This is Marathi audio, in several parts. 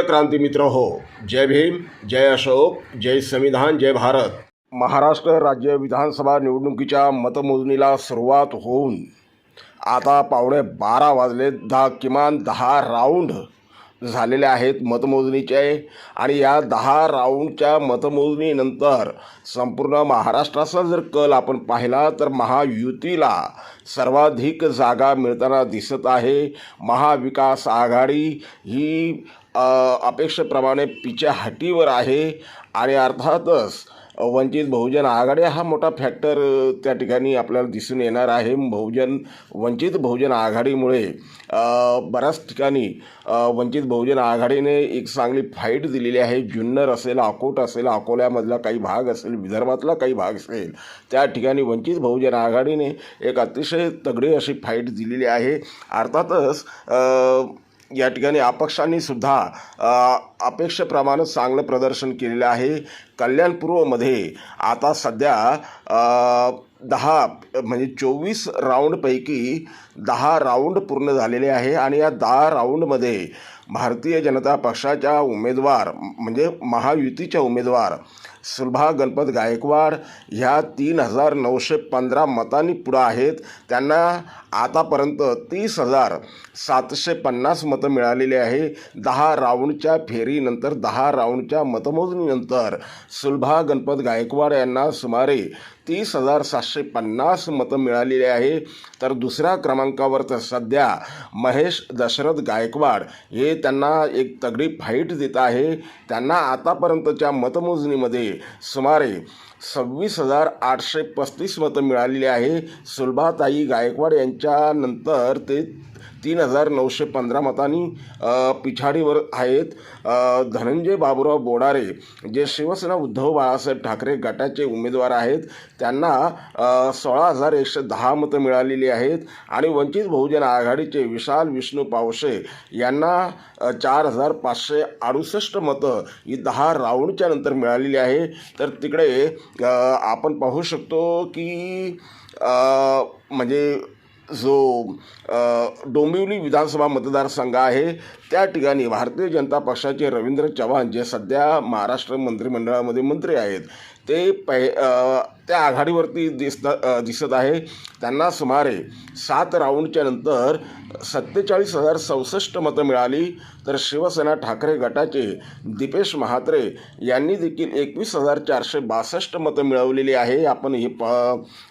प्रिय क्रांती मित्र हो जय भीम जय अशोक जय संविधान जय भारत. महाराष्ट्र राज्य विधानसभा निवडणुकीच्या मतमोजणीला सुरुवात होऊन आता पावणे बारा वाजले दहा किमान दहा राऊंड झालेले आहेत मतमोजणीचे आणि या दहा राऊंडच्या मतमोजणीनंतर संपूर्ण महाराष्ट्राचा जर कल आपण पाहिला तर महायुतीला सर्वाधिक जागा मिळताना दिसत आहे. महाविकास आघाडी ही अपेक्षेप्रमाणे पिच्या हाटीवर आहे. आणि अर्थातच वंचित बहुजन आघाडी हा मोठा फॅक्टर त्या ठिकाणी आपल्याला दिसून येणार आहे. बहुजन वंचित बहुजन आघाडीमुळे बऱ्याच ठिकाणी वंचित बहुजन आघाडीने एक चांगली फाईट दिलेली आहे. जुन्नर असेल अकोट असेल अकोल्यामधला काही भाग असेल विदर्भातला काही भाग असेल त्या ठिकाणी वंचित बहुजन आघाडीने एक अतिशय तगडी अशी फाईट दिलेली आहे. अर्थातच या ठिकाणी अपक्षांनी सुद्धा अपेक्षेप्रमाणे चांगलं प्रदर्शन केलेलं आहे. कल्याण पूर्वमध्ये आता सध्या दहा म्हणजे चोवीस राऊंडपैकी दहा राऊंड पूर्ण झालेले आहे आणि या दहा राऊंडमध्ये भारतीय जनता पक्षाच्या उमेदवार म्हणजे महायुतीच्या उमेदवार सुलभा गणपत गायकवाड ह्या तीन हजार नऊशे पंधरा मतांनी पुढं आहेत. त्यांना आतापर्यंत तीस हजार सातशे पन्नास मतं मिळालेली आहे. दहा राऊंडच्या फेरीनंतर दहा राऊंडच्या मतमोजणीनंतर सुलभा गणपत गायकवाड यांना सुमारे तीस हजार सातशे पन्नास मतं मिळालेली आहे. तर दुसऱ्या क्रमांकावर तर सध्या महेश दशरथ गायकवाड हे त्यांना एक तगडी फाईट देत आहे. त्यांना आतापर्यंतच्या मतमोजणीमध्ये सुमारे सव्वीस हजार आठशे पस्तीस मतं मिळालेली आहे. सुलभाताई गायकवाड यांच्यानंतर ते तीन हजार नऊशे पंधरा मतांनी पिछाडीवर आहेत. धनंजय बाबूराव बोडारे जे शिवसेना उद्धव बाळासाहेब ठाकरे गटाचे उमेदवार आहेत त्यांना सोळा हजार एकशे दहा मतं मिळालेली आहेत. आणि वंचित बहुजन आघाडीचे विशाल विष्णू पावशे यांना चार हजार पाचशे अडुसष्ट मतं ही दहा राऊंडच्या नंतर मिळालेली आहे. तर तिकडे आपण पाहू शकतो की म्हणजे जो डोंबिवली विधानसभा मतदारसंघ आहे त्या ठिकाणी भारतीय जनता पक्षाचे रवींद्र चव्हाण जे सध्या महाराष्ट्र मंत्रिमंडळामध्ये मंत्री आहेत ते पै त्या आघाडीवरती दिसत दिसत आहे. त्यांना सुमारे सात राऊंडच्या नंतर सत्तेचाळीस हजार चौसष्ट मतं मिळाली. तर शिवसेना ठाकरे गटाचे दीपेश म्हात्रे यांनी देखील एकवीस हजार चारशे बासष्ट मतं मिळवलेली आहे. आपण हे प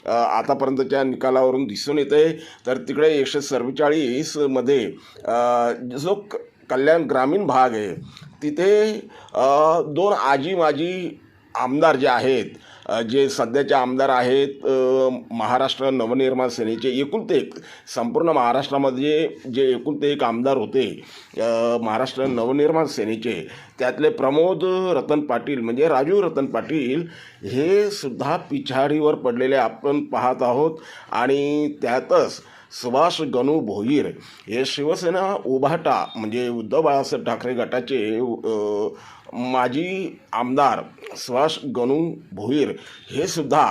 आतापर्यंतच्या निकालावरून दिसून येते. तर तिकडे एकशे चव्वेचाळीसमध्ये जो क कल्याण ग्रामीण भाग आहे तिथे दोन आजी माजी आमदार जे आहेत जे सध्याचे आमदार आहेत महाराष्ट्र नवनिर्माण सेनेचे एकुलते एक संपूर्ण महाराष्ट्रामध्ये जे एकुलते एक आमदार होते महाराष्ट्र नवनिर्माण सेनेचे त्यातले प्रमोद रतन पाटील म्हणजे राजू रतन पाटील हे सुद्धा पिछाडीवर पडलेले आपण पाहत आहोत. आणि त्यातच सुभाष गणू भोईर हे शिवसेना उभाटा म्हणजे उद्धव बाळासाहेब ठाकरे गटाचे माजी आमदार सुभाष गणू भोईर हे सुद्धा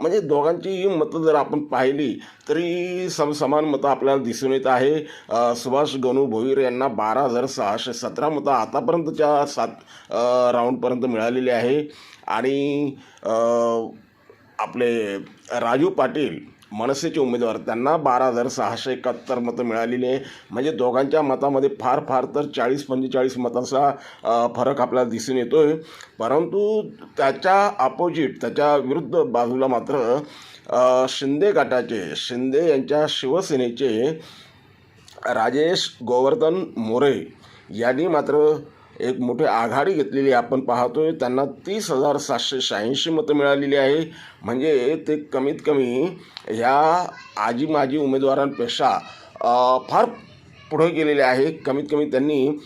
म्हणजे दोघांची मतं जर आपण पाहिली तरी समसमान मतं आपल्याला दिसून येत आहे. सुभाष गणू भोईर यांना बारा हजार सहाशे सतरा मतं आतापर्यंतच्या सात राऊंडपर्यंत मिळालेली आहे. आणि आपले राजू पाटील मनसेचे उमेदवार. त्यांना बारा हजार सहाशे एकाहत्तर मतं मिळालेली आहे. म्हणजे दोघांच्या मतामध्ये फार फार तर चाळीस पंचेचाळीस मतांचा फरक आपल्याला दिसून येतो आहे परंतु त्याच्या अपोजिट त्याच्या विरुद्ध बाजूला मात्र शिंदे गटाचे शिंदे यांच्या शिवसेनेचे राजेश गोवर्धन मोरे यांनी मात्र एक मोठी आघाडी घेतलेली आपण पाहतोय. त्यांना तीस हजार सातशे शहाऐंशी मतं मिळालेली आहे. म्हणजे ते कमीत कमी ह्या आजी माजी उमेदवारांपेक्षा फार पुढे गेलेले आहे. कमीत कमी त्यांनी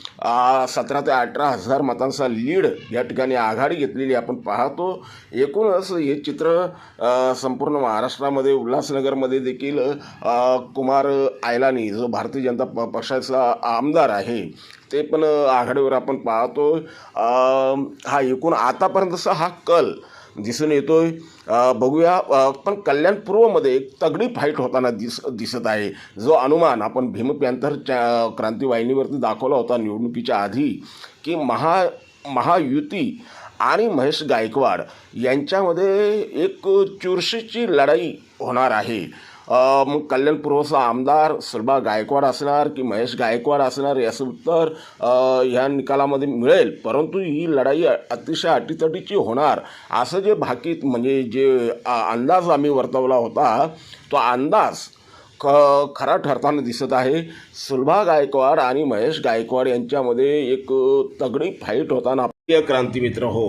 सतरा ते अठरा हजार मतांचा लीड या ठिकाणी आघाडी घेतलेली आपण पाहतो. एकूणच हे चित्र संपूर्ण महाराष्ट्रामध्ये उल्हासनगरमध्ये देखील कुमार आयलानी जो भारतीय जनता प पक्षाचा आमदार आहे ते पण आघाडीवर आपण पाहतो हा एकूण आतापर्यंतचा हा कल दिसून येतोय. आहे बघूया पण कल्याण पूर्वमध्ये एक तगडी फाईट होताना दिस दिसत आहे. जो अनुमान आपण भीम क्रांतीवाहिनीवरती दाखवला होता निवडणुकीच्या आधी की महा महायुती आणि महेश गायकवाड यांच्यामध्ये एक चुरशीची लढाई होणार आहे. मग कल्याण पूर्वचा आमदार सुलभा गायकवाड असणार की महेश गायकवाड असणार याचं उत्तर ह्या निकालामध्ये मिळेल. परंतु ही लढाई अतिशय अटीतटीची होणार. असं जे भाकीत म्हणजे जे अंदाज आम्ही वर्तवला होता तो अंदाज ख खरा ठरताना दिसत आहे. सुलभा गायकवाड आणि महेश गायकवाड यांच्यामध्ये एक तगडी फाईट होताना. प्रिय क्रांतिमित्र हो.